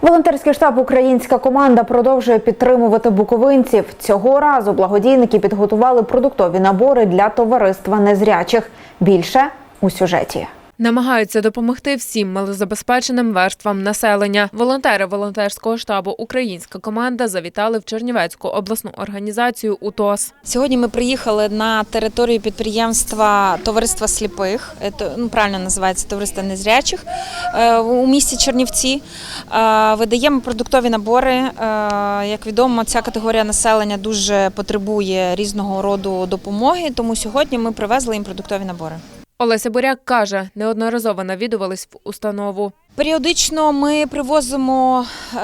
Волонтерський штаб Українська команда продовжує підтримувати буковинців. Цього разу благодійники підготували продуктові набори для товариства незрячих. Більше у сюжеті. Намагаються допомогти всім малозабезпеченим верствам населення. Волонтери волонтерського штабу Українська команда завітали в Чернівецьку обласну організацію УТОС. Сьогодні ми приїхали на територію підприємства Товариства сліпих, ну, правильно називається Товариство незрячих е, у місті Чернівці. Е, Видаємо продуктові набори. Е, Як відомо, ця категорія населення дуже потребує різного роду допомоги, тому сьогодні ми привезли їм продуктові набори. Олеся Буряк каже, неодноразово навідувались в установу. Періодично ми привозимо е,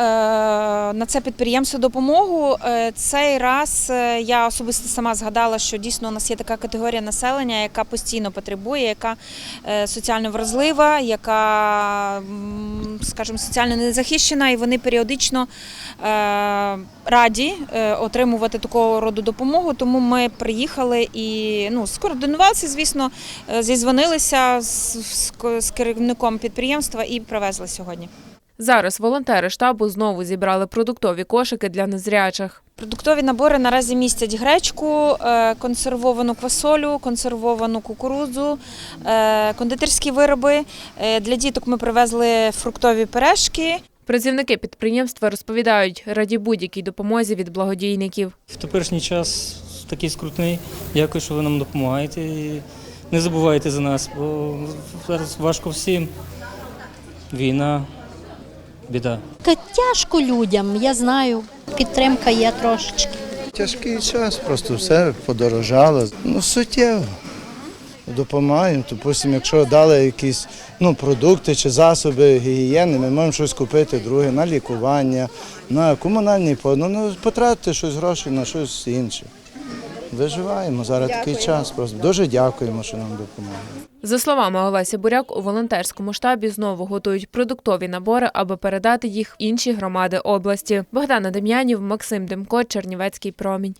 на це підприємство допомогу. Е, цей раз е, я особисто сама згадала, що дійсно у нас є така категорія населення, яка постійно потребує, яка соціально вразлива, яка, скажімо, соціально незахищена, і вони періодично раді отримувати такого роду допомогу. Тому ми приїхали і ну, скоординувалися, звісно, зізвонилися з, керівником підприємства і привезли сьогодні. Зараз волонтери штабу знову зібрали продуктові кошики для незрячих. Продуктові набори наразі містять гречку, е, консервовану квасолю, консервовану кукурудзу, е, кондитерські вироби. Е, Для діток ми привезли фруктові пиріжки. Працівники підприємства розповідають, раді будь-якій допомозі від благодійників. В теперішній час такий скрутний. Дякую, що ви нам допомагаєте. Не забувайте за нас, бо зараз важко всім. Війна, біда. Тяжко людям, я знаю. Підтримка є трошечки. Тяжкий час, просто все подорожало. Ну, суттєво. Допомагаємо. Допустимо, якщо дали якісь ну, продукти чи засоби гігієни, ми можемо щось купити друге на лікування, на комунальні ну, ну, потратити щось гроші на щось інше. Виживаємо зараз такий час. Просто дуже дякуємо, що нам допомогли. За словами Олесі Буряк, у волонтерському штабі знову готують продуктові набори, аби передати їх в інші громади області. Богдана Дем'янів, Максим Демко, Чернівецький промінь.